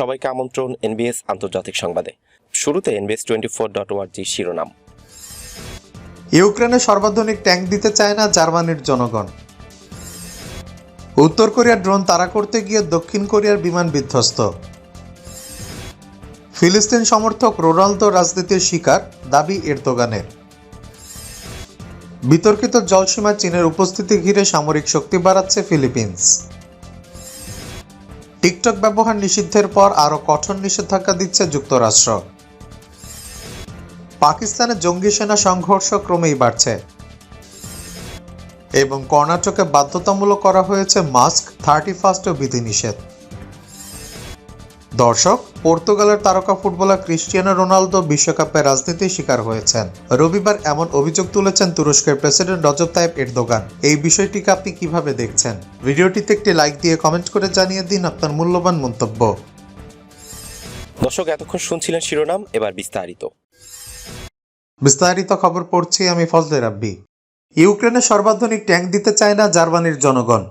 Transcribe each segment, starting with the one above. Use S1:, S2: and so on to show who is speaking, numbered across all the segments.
S1: সবাইকে আমন্ত্রণ এনবিএস আন্তর্জাতিক সংবাদে। শুরুতে এনবিএস টোয়েন্টি ফোর ডট ওয়ার্জি শিরোনাম।
S2: ইউক্রেনে সর্বাধুনিক ট্যাঙ্ক দিতে চায় না জার্মানির জনগণ। উত্তর কোরিয়ার ড্রোন তাড়া করতে গিয়ে দক্ষিণ কোরিয়ার বিমান বিধ্বস্ত। ফিলিস্তিন সমর্থক রোনালদো রাজনীতির শিকার, দাবি এরদোগানের। বিতর্কিত জলসীমা চীনের উপস্থিতি ঘিরে সামরিক শক্তি বাড়াচ্ছে ফিলিপিন্স। টিকটক ব্যবহার নিষিদ্ধের পর আরও কঠোর নিষেধাজ্ঞা দিচ্ছে যুক্তরাষ্ট্র। পাকিস্তানে জঙ্গি সেনা সংঘর্ষ ক্রমেই বাড়ছে। এবং কর্ণাটকে বাধ্যতামূলক করা হয়েছে মাস্ক, থার্টি ফার্স্ট বিধিনিষেধ। দর্শক পর্তুগালের তারকা ফুটবলার ক্রিস্টিয়ানো রোনালদো বিশ্বকাপে রাজনীতির শিকার হয়েছেন। রবিবার এমন অভিযোগ তুলেছেন তুরস্কের প্রেসিডেন্ট রজব তাইপ এরদোগান। এই বিষয়টিকে আপনি কীভাবে দেখছেন? ভিডিওটিতে একটি লাইক দিয়ে কমেন্ট করে জানিয়ে দিন আপনার মূল্যবান মন্তব্য।
S1: দর্শক এতক্ষণ শুনছিলেন শিরোনাম এবার বিস্তারিত।
S2: বিস্তারিত খবর পড়ছি আমি ফজলে রাব্বি। ইউক্রেনে সর্বাধুনিক ট্যাঙ্ক দিতে চায় না জার্মানির জনগণ।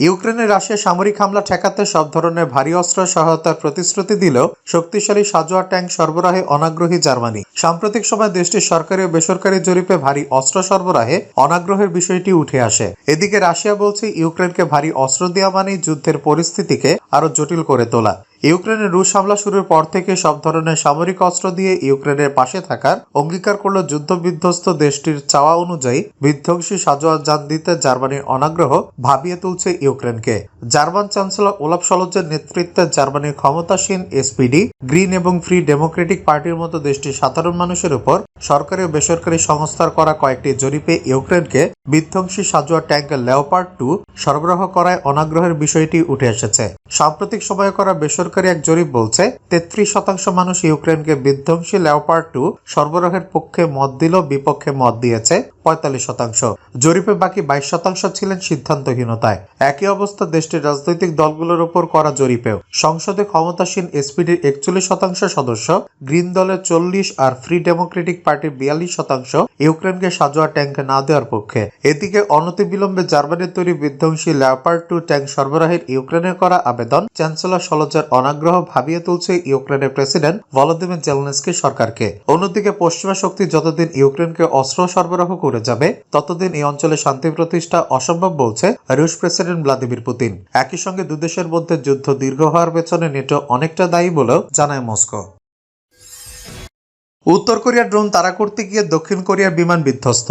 S2: ইউক্রেনে রাশিয়া সামরিক হামলা ঠেকাতে সব ধরনের ভারী অস্ত্র সহায়তার প্রতিশ্রুতি দিলেও শক্তিশালী সাজোয়া ট্যাঙ্ক সরবরাহে অনাগ্রহী জার্মানি। সাম্প্রতিক সময় দেশটির সরকারি ও বেসরকারি জরিপে ভারী অস্ত্র সরবরাহে অনাগ্রহের বিষয়টি উঠে আসে। এদিকে রাশিয়া বলছে, ইউক্রেনকে ভারী অস্ত্র দেওয়া মানেই যুদ্ধের পরিস্থিতিকে আরও জটিল করে তোলা। ইউক্রেনের রুশ হামলা শুরুর পর থেকে সব ধরনের সামরিক অস্ত্র দিয়ে ইউক্রেনের পাশে থাকার অঙ্গীকার করল যুদ্ধ বিধ্বস্ত দেশটির চাওয়া অনুযায়ী বিধ্বংসী সাজোয়া যান দিতে জার্মানির অনাগ্রহ ভাবিয়ে তুলছে ইউক্রেনকে। জার্মান চ্যান্সেলর ওলাফ সলজের নেতৃত্বে জার্মানির ক্ষমতাসীন এসপিডি, গ্রিন এবং ফ্রি ডেমোক্রেটিক পার্টির মতো দেশটির সাধারণ মানুষের উপর সরকারি ও বেসরকারি সংস্থার করা কয়েকটি জরিপে ইউক্রেনকে বিধ্বংসী সাজোয়া ট্যাঙ্ক লেওপার্ড টু সরবরাহ করায় অনাগ্রহের বিষয়টি উঠে এসেছে। সাম্প্রতিক সময়ে করা বেসরকারি এক জরিপ বলছে, তেত্রিশ শতাংশ মানুষ ইউক্রেনকে বিধ্বংসী লেওপার টু সরবরাহের পক্ষে মত দিল বিপক্ষে মত দিয়েছে। পঁয়তাল্লিশ শতাংশ। জরিপে বাকি বাইশ শতাংশ ছিলেন সিদ্ধান্তহীনতায়। একই অবস্থা দেশটির রাজনৈতিক দলগুলোর উপর করা জরিপেও। সংসদে ক্ষমতাসীন এসপিডির একচল্লিশ শতাংশ সদস্য, গ্রিন দলের চল্লিশ আর ফ্রি ডেমোক্রেটিক পার্টির বিয়াল্লিশ শতাংশ ইউক্রেনকে সাজোয়া ট্যাঙ্ক না দেওয়ার পক্ষে। এদিকে অনতিবিলম্বে জার্মানির তৈরি বিধ্বংসী ল্যাপার্ড টু ট্যাঙ্ক সরবরাহের ইউক্রেনের করা আবেদন চ্যান্সেলর সলজার অনাগ্রহ ভাবিয়ে তুলছে ইউক্রেনের প্রেসিডেন্ট ভলোদিমির জেলনেস্কি সরকারকে। অন্যদিকে পশ্চিমা শক্তি যতদিন ইউক্রেনকে অস্ত্র সরবরাহ করে যাবে। ততদিন এই অঞ্চলে শান্তি প্রতিষ্ঠা অসম্ভব বলছে রুশ প্রেসিডেন্ট ভ্লাদিমির পুতিন। একই সঙ্গে দুদেশের মধ্যে যুদ্ধ দীর্ঘ হওয়ার পেছনে নেটো অনেকটা দায়ী বলেও জানায় মস্কো। উত্তর কোরিয়ার ড্রোন তারা করতে গিয়ে দক্ষিণ কোরিয়ার বিমান বিধ্বস্ত।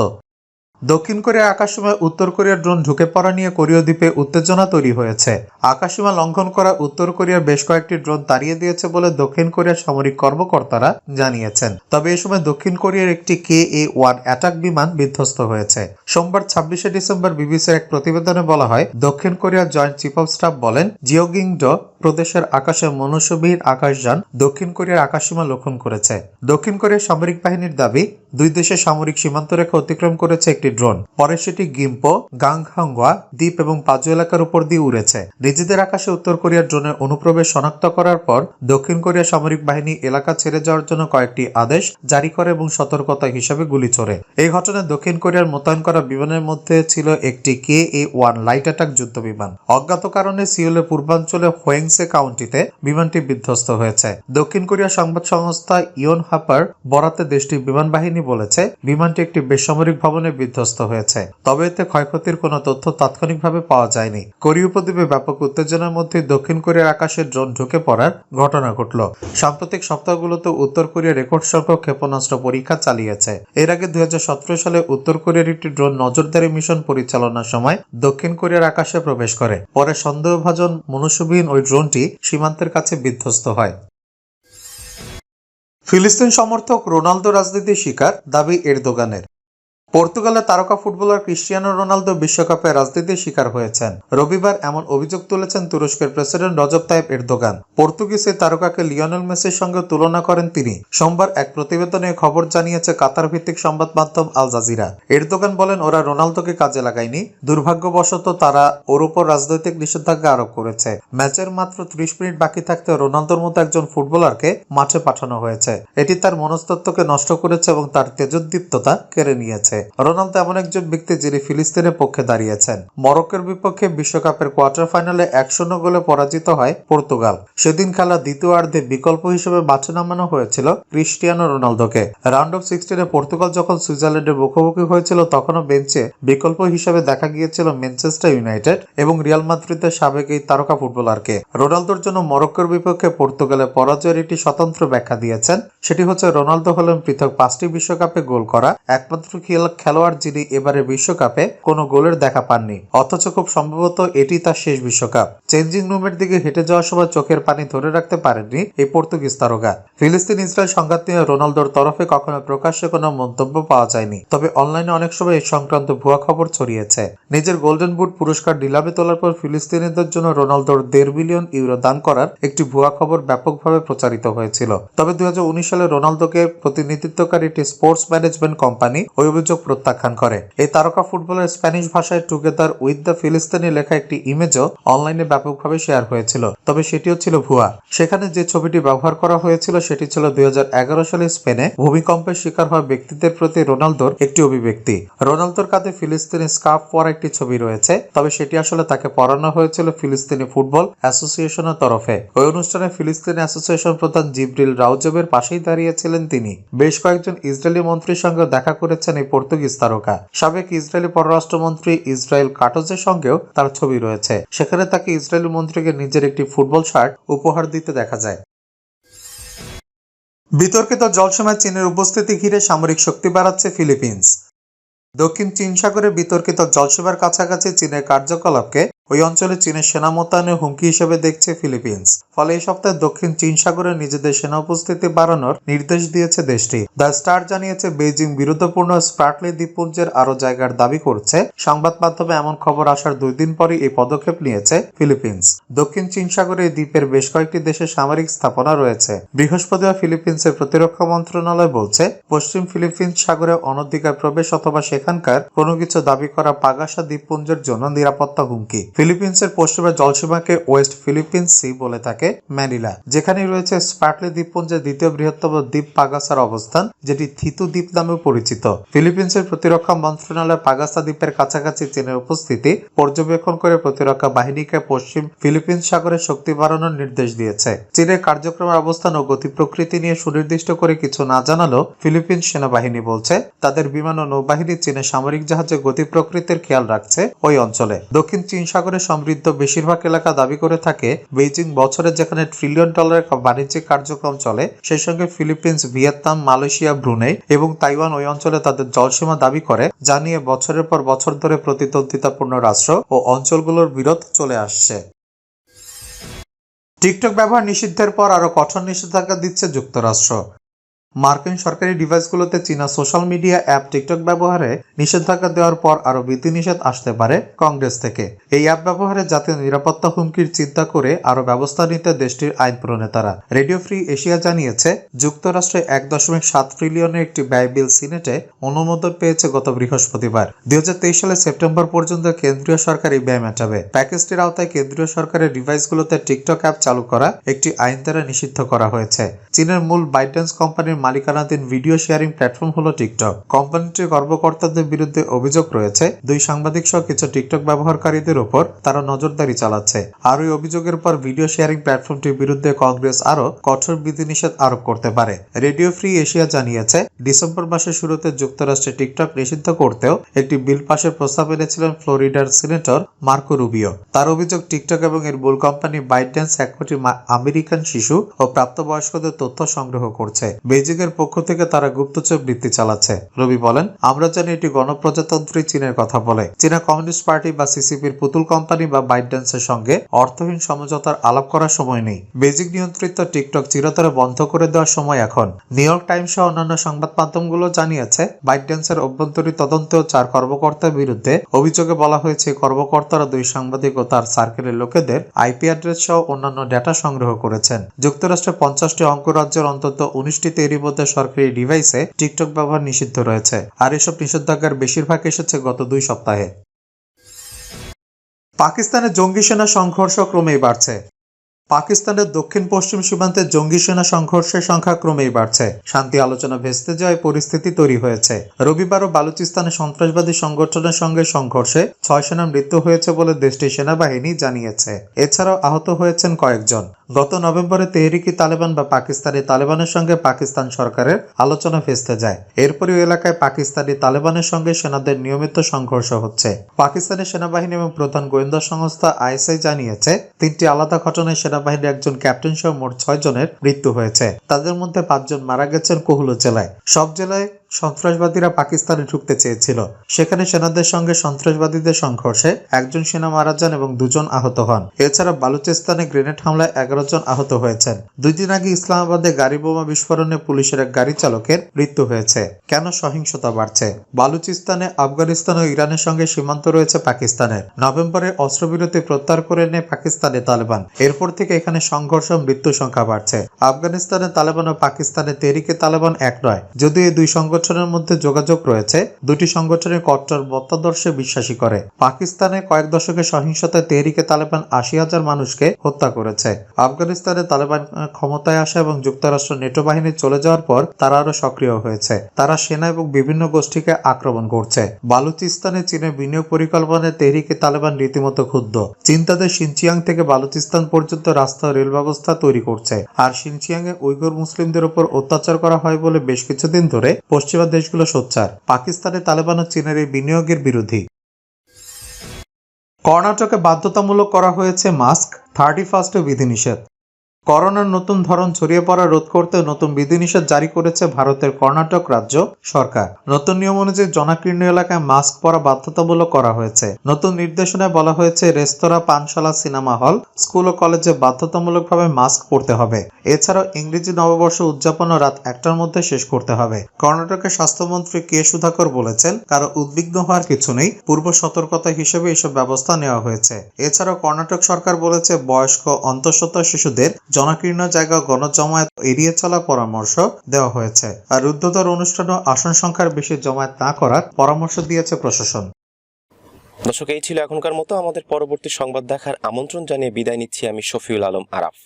S2: দক্ষিণ কোরিয়ার আকাশসীমায় উত্তর কোরিয়ার ড্রোন ঢুকে পড়া নিয়ে কোরীয় দ্বীপে উত্তেজনা তৈরি হয়েছে। আকাশসীমা লঙ্ঘন করা উত্তর কোরিয়ার বেশ কয়েকটি ড্রোন তাড়িয়ে দিয়েছে বলে দক্ষিণ কোরিয়ার সামরিক কর্মকর্তারা জানিয়েছেন। তবে এ সময় দক্ষিণ কোরিয়ার একটি কে এ ওয়ান অ্যাটাক বিমান বিধ্বস্ত হয়েছে। সোমবার ছাব্বিশে ডিসেম্বর বিবিসির এক প্রতিবেদনে বলা হয়, দক্ষিণ কোরিয়ার জয়েন্ট চিফ অফ স্টাফ বলেন, জিওগিংড প্রদেশের আকাশে মনুষ্যবিহীন আকাশযান দক্ষিণ কোরিয়ার আকাশসীমা লক্ষণ করেছে। দক্ষিণ কোরিয়ার সামরিক বাহিনীর দাবি, দুই দেশের সামরিক সীমান্ত রেখা অতিক্রম করেছে একটি ড্রোন। পরে সেটি গিম্পো গাংহাঙ্গোয়া দ্বীপ এবং পাজু এলাকার উপর দিয়ে উড়েছে। নিজেদের আকাশে উত্তর কোরিয়ার ড্রোনের অনুপ্রবেশ শনাক্ত করার পর, দক্ষিণ কোরিয়া সামরিক বাহিনী এলাকা ছেড়ে যাওয়ার জন্য কয়েকটি আদেশ জারি করে এবং সতর্কতা হিসাবে গুলি ছোড়ে। এই ঘটনায় দক্ষিণ কোরিয়ার মোতায়েন করা বিমানের মধ্যে ছিল একটি K A one light attack যুদ্ধ বিমান। অজ্ঞাত কারণে সিওলের পূর্বাঞ্চলে হোয়েংসে কাউন্টিতে বিমানটি বিধ্বস্ত হয়েছে। দক্ষিণ কোরিয়া সংবাদ সংস্থা ইয়ন হাপার বরাতে দেশটির বিমান বাহিনী বলেছে, বিমানটি একটি বেসামরিক ভবনে বিধ্বস্ত হয়েছে। তবে এতে ক্ষয়ক্ষতির কোনো তথ্য তাৎক্ষণিকভাবে পাওয়া যায়নি। কোরীয় উপদ্বীপে ব্যাপক উত্তেজনার মধ্যে দক্ষিণ কোরিয়ার আকাশে ড্রোন ঢুকে পড়ার ঘটনা ঘটল। সাম্প্রতিক সপ্তাহগুলোতে উত্তর কোরিয়া রেকর্ড সংখ্যক ক্ষেপণাস্ত্র পরীক্ষা চালিয়েছে। এর আগে দুই হাজার সতেরো সালে উত্তর কোরিয়ার একটি ড্রোন নজরদারি মিশন পরিচালনার সময় দক্ষিণ কোরিয়ার আকাশে প্রবেশ করে। পরে সন্দেহভাজন মনুষ্যবিহীন ওই ড্রোনটি সীমান্তের কাছে বিধ্বস্ত হয়। ফিলিস্তিন সমর্থক রোনালদো রাজনীতির শিকার দাবি এরদোগানের। পর্তুগালের তারকা ফুটবলার ক্রিস্টিয়ানো রোনালদো বিশ্বকাপে রাজনীতির শিকার হয়েছেন। রবিবার এমন অভিযোগ তুলেছেন তুরস্কের president Recep Tayyip Erdogan. Portuguese এই তারকাকে লিওনেল মেসির সঙ্গে তুলনা করেন তিনি। সোমবার এক প্রতিবেদনে খবর জানিয়েছে কাতার ভিত্তিক সংবাদ মাধ্যম আল জাজিরা। এরদোগান বলেন, ওরা রোনালদোকে কাজে লাগায়নি। দুর্ভাগ্যবশত তারা ওর উপর রাজনৈতিক নিষেধাজ্ঞা আরোপ করেছে। ম্যাচের মাত্র ত্রিশ মিনিট বাকি থাকতে রোনালদোর মতো একজন ফুটবলারকে মাঠে পাঠানো হয়েছে। এটি তার মনস্তত্ত্বকে নষ্ট করেছে এবং তার তেজোদ্দীপ্ততা কেড়ে নিয়েছে। হয়েছে রোনালদো এমন একজন ব্যক্তি যিনি ফিলিস্তিনের পক্ষে দাঁড়িয়েছেন। মরক্কোর বিপক্ষে বিশ্বকাপের কোয়ার্টার ফাইনালে এক শূন্য গোলে পরাজিত হয় পর্তুগাল। সেদিন খেলা দ্বিতীয়ার্ধে বিকল্প হিসেবে মাঠে নামানো হয়েছিল ক্রিস্টিয়ানো রোনালদোকে। রাউন্ড অফ সিক্সটিনে পর্তুগাল যখন সুইজারল্যান্ডের মুখোমুখি হয়েছিল, তখনও বেঞ্চে বিকল্প হিসেবে দেখা গিয়েছিল ম্যানচেস্টার ইউনাইটেড এবং রিয়াল মাদ্রিদের সাবেক এই তারকা ফুটবলারকে। রোনালদোর জন্য মরক্কোর বিপক্ষে পর্তুগালের পরাজয়ের একটি স্বতন্ত্র ব্যাখ্যা দিয়েছেন। সেটি হচ্ছে, রোনালদো হলেন পৃথক পাঁচটি বিশ্বকাপে গোল করা, একমাত্র খেল- খেলোয়াড় যিনি এবারে বিশ্বকাপে কোনো গোলের দেখা পাননি। অথচ খুব সম্ভবত এটি তার শেষ বিশ্বকাপ। চেঞ্জিং রুমের দিকে হেঁটে যাওয়ার সময় চোখের পানি ধরে রাখতে পারেননি এই পর্তুগিজ তারকা। ফিলিস্তিন ইসরায়েল সংঘাত নিয়ে রোনালদোর তরফে কখনো প্রকাশ্যে কোনো মন্তব্য পাওয়া যায়নি। তবে অনলাইনে অনেক সময় এই সংক্রান্ত ভুয়া খবর ছড়িয়েছে। নিজের গোল্ডেন বুট পুরস্কার নিলামে তোলার পর ফিলিস্তিনিদের জন্য রোনালদোর দেড় বিলিয়ন ইউরো দান করার একটি ভুয়া খবর ব্যাপকভাবে প্রচারিত হয়েছিল। তবে দুই হাজার উনিশ সালে রোনালদোকে প্রতিনিধিত্বকারী একটি স্পোর্টস ম্যানেজমেন্ট কোম্পানি ওই অভিযোগ প্রত্যাখ্যান করে। এই তারকা ফুটবলের স্প্যানিশ ভাষায় টুগেদার উইথ দ্য ফিলিস্তিনি লেখা একটি ইমেজও অনলাইনে ব্যাপকভাবে শেয়ার হয়েছিল। তবে সেটিও ছিল ভুয়া। সেখানে যে ছবিটি ব্যবহার করা হয়েছিল, সেটি ছিল দুই সালে স্পেনে। ভূমিকম্পের শিকার হওয়া ব্যক্তিদের প্রতি রোনালদোর একটি অভিব্যক্তি। রোনালদোর কাঁধে ফিলিস্তিনি স্কার্ফ পরা একটি ছবি রয়েছে, তবে সেটি আসলে তাকে পরানো হয়েছিল ফিলিস্তিনি ফুটবল অ্যাসোসিয়েশনের তরফে। ওই অনুষ্ঠানে ফিলিস্তিনি অ্যাসোসিয়েশন প্রধান জিব্রিল রাউজবের পাশেই দাঁড়িয়েছিলেন তিনি। বেশ কয়েকজন ইসরায়েলি মন্ত্রীর সঙ্গে দেখা করেছেন এই পর্তুগিজ তারকা। সাবেক ইসরায়েলি পররাষ্ট্রমন্ত্রী ইসরায়েল কাটোজের সঙ্গেও তার ছবি রয়েছে। সেখানে তাকে ইসরায়েলি মন্ত্রীকে নিজের একটি ফুটবল শার্ট উপহার দিতে দেখা যায়। বিতর্কিত জলসীমায় চীনের উপস্থিতি ঘিরে সামরিক শক্তি বাড়াচ্ছে ফিলিপিন্স। দক্ষিণ চীন সাগরে বিতর্কিত জলসীমার কাছাকাছি চীনের কার্যকলাপকে ওই অঞ্চলে চীনের সেনা মোতায়েনের হুমকি হিসেবে দেখছে ফিলিপিন্স। ফলে এই সপ্তাহে দক্ষিণ চীন সাগরে নিজেদের সেনা উপস্থিতি বাড়ানোর নির্দেশ দিয়েছে দেশটি। দ্য স্টার জানিয়েছে, বেইজিং বিরুদ্ধপূর্ণ স্প্রাটলি দ্বীপপুঞ্জের আরও জায়গার দাবি করছে। সংবাদ মাধ্যমে এমন খবর আসার দুই দিন পরই এই পদক্ষেপ নিয়েছে ফিলিপিন্স। দক্ষিণ চীন সাগরে দ্বীপের বেশ কয়েকটি দেশে সামরিক স্থাপনা রয়েছে। বৃহস্পতিবার ফিলিপিন্সের প্রতিরক্ষা মন্ত্রণালয় বলছে, পশ্চিম ফিলিপিন্স সাগরে অনধিকার প্রবেশ অথবা সেখানকার কোনো কিছু দাবি করা পাগাসা দ্বীপপুঞ্জের জন্য নিরাপত্তা হুমকি। ফিলিপিন্সের পশ্চিমে জলসীমাকে ওয়েস্ট ফিলিপিন্স সি বলে থাকে ম্যানিলা যেখানে রয়েছে স্পার্টলি দ্বীপপুঞ্জের দ্বিতীয় বৃহত্তম দ্বীপ পাগাসার অবস্থান, যেটি থিতু দ্বীপ নামে পরিচিত। ফিলিপিন্সের প্রতিরক্ষা মন্ত্রণালয় পাগাসা দ্বীপের কাছাকাছি চীনের উপস্থিতি পর্যবেক্ষণ করে প্রতিরক্ষা বাহিনীকে পশ্চিম ফিলিপিন্স সাগরে শক্তি বাড়ানোর নির্দেশ দিয়েছে। চীনের কার্যক্রমের অবস্থান ও গতি প্রকৃতি নিয়ে সুনির্দিষ্ট করে কিছু না জানালেও ফিলিপিন্স সেনাবাহিনী বলছে, তাদের বিমান ও নৌবাহিনী চীনের সামরিক জাহাজে গতি প্রকৃতির খেয়াল রাখছে ওই অঞ্চলে। দক্ষিণ চীন সাগরে সমৃদ্ধ বেশিরভাগ এলাকা দাবি করে থাকে, বেইজিং বছরে যেখানে ট্রিলিয়ন ডলারের বাণিজ্যিক কার্যক্রম চলে, সেই সঙ্গে ফিলিপিন্স, ভিয়েতনাম, মালয়েশিয়া, ব্রুনেই এবং তাইওয়ান ওই অঞ্চলে তাদের জলসীমা দাবি করে, যা নিয়ে বছরের পর বছর ধরে প্রতিদ্বন্দ্বিতাপূর্ণ রাষ্ট্র ও অঞ্চলগুলোর বিরোধ চলে আসছে। টিকটক ব্যবহার নিষিদ্ধের পর আরও কঠোর নিষেধাজ্ঞা দিচ্ছে যুক্তরাষ্ট্র। মার্কিন সরকারি ডিভাইসগুলোতে চীনা সোশ্যাল মিডিয়া অ্যাপ টিকটক ব্যবহারে নিষেধাজ্ঞা দেওয়ার পর আরও বিধিনিষেধ আসতে পারে কংগ্রেস থেকে। এই অ্যাপ ব্যবহারে জাতীয় নিরাপত্তা হুমকির চিন্তা করে আরও ব্যবস্থা নিতে দেশটির আইন প্রণেতারা। রেডিও ফ্রি এশিয়া জানিয়েছে, যুক্তরাষ্ট্রে এক দশমিক সাত ট্রিলিয়নের একটি ব্যয় বিল সিনেটে অনুমোদন পেয়েছে গত বৃহস্পতিবার। দুই সালে সেপ্টেম্বর পর্যন্ত কেন্দ্রীয় সরকার এই ব্যয় মেটাবে। প্যাকেজটির আওতায় কেন্দ্রীয় সরকারের ডিভাইসগুলোতে টিকটক অ্যাপ চালু করা একটি আইন দ্বারা নিষিদ্ধ করা হয়েছে। চীনের মূল বাইডেন্স কোম্পানির মালিকানাধীন ভিডিও শেয়ারিং প্ল্যাটফর্ম হলো টিকটক। কোম্পানিটির কর্মকর্তাদের বিরুদ্ধে অভিযোগ রয়েছে, দুই সাংবাদিক সহ কিছু টিকটক ব্যবহারকারীদের উপর তারা নজরদারি চালাচ্ছে। আর ওই অভিযোগের পর ভিডিও শেয়ারিং প্ল্যাটফর্মটির বিরুদ্ধে কংগ্রেস আরও কঠোর বিধিনিষেধ আরোপ করতে পারে। রেডিও ফ্রি এশিয়া জানিয়েছে, ডিসেম্বর মাসের শুরুতে যুক্তরাষ্ট্রে টিকটক নিষিদ্ধ করতেও একটি বিল পাশের প্রস্তাব এনেছিলেন ফ্লোরিডার সিনেটর মার্কো রুবিও। তার অভিযোগ, টিকটক এবং এর মূল কোম্পানি বাইডেন্স এক কোটি আমেরিকান শিশু ও প্রাপ্তবয়স্কদের তথ্য সংগ্রহ করছে। বেজিং এর পক্ষ থেকে তারা গুপ্তচর বৃত্তি চালাচ্ছে। রবি বলেন, আমরা জানি এটি গণপ্রজাতন্ত্রী চীনের কথা বলে। চীনা কমিউনিস্ট পার্টি বা সিসিপির পুতুল কোম্পানি বা বাইডেন্সের সঙ্গে অর্থহীন সমঝোতার আলাপ করার সময় নেই। বেজিং নিয়ন্ত্রিত টিকটক চিরতরে বন্ধ করে দেওয়ার সময় এখন। নিউ ইয়র্ক টাইমস সহ অন্যান্য সংবাদ মাধ্যমগুলো জানিয়েছে বাইডেন্সের অভ্যন্তরীণ তদন্তেও চার কর্মকর্তার বিরুদ্ধে অভিযোগে বলা হয়েছে, কর্মকর্তারা দুই সাংবাদিক ও তার সার্কেলের লোকেদের আইপি অ্যাড্রেস সহ অন্যান্য ডেটা সংগ্রহ করেছেন। যুক্তরাষ্ট্রের পঞ্চাশটি অঙ্গরাজ্যের অন্তত উনিশটিতে এরই মধ্যে সরকারি ডিভাইসে টিকটক ব্যবহার নিষিদ্ধ রয়েছে। আর এসব নিষেধাজ্ঞার বেশিরভাগ এসেছে গত দুই সপ্তাহে। পাকিস্তানে জঙ্গি সেনা সংঘর্ষ ক্রমেই বাড়ছে। পাকিস্তানের দক্ষিণ পশ্চিম সীমান্তে জঙ্গি সেনা সংঘর্ষের সংখ্যা ক্রমেই বাড়ছে। শান্তি আলোচনা ভেস্তে যাওয়ায় পরিস্থিতি তৈরি হয়েছে। রবিবারও বালুচিস্তানে সন্ত্রাসবাদী সংগঠনের সঙ্গে সংঘর্ষে ছয় সেনার মৃত্যু হয়েছে বলে দেশটির সেনাবাহিনী জানিয়েছে। এছাড়াও আহত হয়েছেন কয়েকজন। গত নভেম্বরে তেহরিকি তালেবান বা পাকিস্তানি তালেবানের সঙ্গে পাকিস্তান সরকারের আলোচনা ভেস্তে যায়। এরপরই এলাকায় পাকিস্তানি তালেবানের সঙ্গে সেনাদের নিয়মিত সংঘর্ষ হচ্ছে। পাকিস্তানি সেনাবাহিনী এবং প্রধান গোয়েন্দা সংস্থা আইএসআই জানিয়েছে, তিনটি আলাদা ঘটনায় সেনাবাহিনীর একজন ক্যাপ্টেন সহ মোট ছয় জনের মৃত্যু হয়েছে। তাদের মধ্যে পাঁচজন মারা গেছেন কোহুলো জেলায়। সব জেলায় সন্ত্রাসবাদীরা পাকিস্তানে ঢুকতে চেয়েছিল। সেখানে সেনাদের সঙ্গে সন্ত্রাসবাদীদের সংঘর্ষে একজন সেনা মারা যান এবং দুজন আহত হন। এছাড়া বালুচিস্তানে গ্রেনেড হামলায় এগারো জন আহত হয়েছেন। দুই দিন আগে ইসলামাবাদে গাড়ি বোমা বিস্ফোরণে পুলিশের এক গাড়ি চালকের মৃত্যু হয়েছে। কেন সহিংসতা বাড়ছে? বালুচিস্তানে, আফগানিস্তান ও ইরানের সঙ্গে সীমান্ত রয়েছে পাকিস্তানের। নভেম্বরে অস্ত্রবিরতি প্রত্যাহার করে নেয় পাকিস্তানে তালেবান। এরপর থেকে এখানে সংঘর্ষ মৃত্যু সংখ্যা বাড়ছে। আফগানিস্তানে তালেবান ও পাকিস্তানে তেরিকে তালেবান এক নয়। যদিও এই দুই সংগঠনের মধ্যে যোগাযোগ রয়েছে, দুটি সংগঠনের কট্টর মতাদর্শে বিশ্বাসী করে। পাকিস্তানে কয়েক দশকের সহিংসতায় তেহরিকে তালেবান আশি হাজার মানুষকে হত্যা করেছে। আফগানিস্তানে তালেবান ক্ষমতায় আসা এবং যুক্তরাষ্ট্র নেটো বাহিনী চলে যাওয়ার পর তারা আরও সক্রিয় হয়েছে। তারা সেনা এবং বিভিন্ন গোষ্ঠীকে আক্রমণ করছে। বালুচিস্তানে চীনের বিনিয়োগ পরিকল্পনায় তেহরিকে তালেবান রীতিমতো ক্ষুব্ধ। চীন তাদের সিনচিয়াং থেকে বালুচিস্তান পর্যন্ত রাস্তা রেল ব্যবস্থা তৈরি করছে। আর সিনচিয়াং এ উইগর মুসলিমদের উপর অত্যাচার করা হয় বলে বেশ কিছুদিন ধরে পশ্চিমা দেশগুলো সোচ্চার। পাকিস্তানে তালেবান ও চীনের এই বিনিয়োগের বিরোধী। কর্ণাটকে বাধ্যতামূলক করা হয়েছে মাস্ক, থার্টি ফার্স্টে বিধিনিষেধ। করোনার নতুন ধরন ছড়িয়ে পড়া রোধ করতে নতুন বিধিনিষেধ জারি করেছে ভারতের কর্ণাটক রাজ্য সরকার। নতুন নিয়ম অনুযায়ী জনাকীর্ণ এলাকায় মাস্ক পরা বাধ্যতামূলক করা হয়েছে। নতুন নির্দেশনায় বলা হয়েছে, রেস্তোরাঁ, পানশালা, সিনেমা হল, স্কুল ও কলেজে বাধ্যতামূলকভাবে মাস্ক পরতে হবে। এছাড়াও ইংরেজি নববর্ষ উদযাপনও রাত একটার মধ্যে শেষ করতে হবে। কর্ণাটকের স্বাস্থ্যমন্ত্রী কে সুধাকর বলেছেন, কারও উদ্বিগ্ন হওয়ার কিছু নেই, পূর্ব সতর্কতা হিসেবে এসব ব্যবস্থা নেওয়া হয়েছে। এছাড়াও কর্ণাটক সরকার বলেছে, বয়স্ক অন্তঃসত্ত্বা শিশুদের জনাকীর্ণ জায়গা গণজমায়েত এড়িয়ে চলা পরামর্শ দেওয়া হয়েছে। আর রুদ্ধতর অনুষ্ঠান ও আসন সংখ্যার বেশি জমায়েত না করার পরামর্শ দিয়েছে প্রশাসন।
S1: দর্শক, এই ছিল এখনকার মতো। আমাদের পরবর্তী সংবাদ দেখার আমন্ত্রণ জানিয়ে বিদায় নিচ্ছি আমি শফিউল আলম আরাফ।